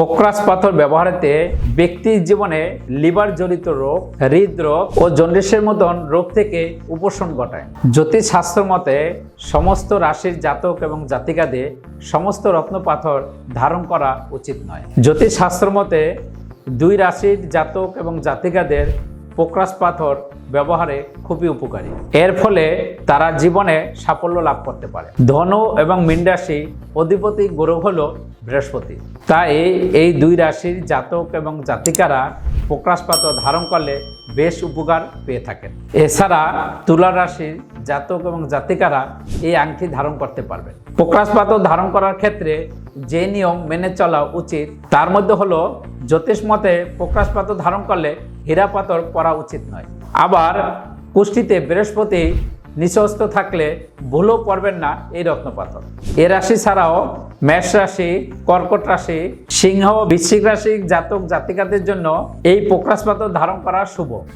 পোকরাস পাথর ব্যবহারেতে ব্যক্তির জীবনে লিভার জনিত রোগ, হৃদরোগ ও জন্ডিসের মতন রোগ থেকে উপশম ঘটায়। জ্যোতিষ শাস্ত্র মতে, সমস্ত রাশির জাতক এবং জাতিকাদের সমস্ত রত্ন পাথর ধারণ করা উচিত নয়। জ্যোতিষ শাস্ত্র মতে, দুই রাশির জাতক এবং জাতিকাদের পোকরাস পাথর ব্যবহারে খুবই উপকারী। এর ফলে তারা জীবনে সাফল্য লাভ করতে পারে। ধনু এবং মীন রাশি অধিপতি গ্রহ হল বৃহস্পতি। তাই এই দুই রাশির জাতক এবং জাতিকারা পাথর ধারণ করলে বেশ উপকার পেয়ে থাকেন। এছাড়া তুলা রাশির জাতক এবং জাতিকারা এই আংটি ধারণ করতে পারবেন। পাথর ধারণ করার ক্ষেত্রে যে নিয়ম মেনে চলা উচিত, তার মধ্যে হলো জ্যোতিষ মতে পাথর ধারণ করলে হীরা পাথর পরা উচিত নয়। আবার কুষ্টিতে বৃহস্পতি নিচস্ত থাকলে ভুলও পড়বেন না এই রত্নপাথর। এ রাশি ছাড়াও মেষ রাশি, কর্কট রাশি, সিংহ বিশ্বিক রাশি, জাতক, জাতিকাদের জন্য এই পোকরাস পাথর ধারণ করা শুভ।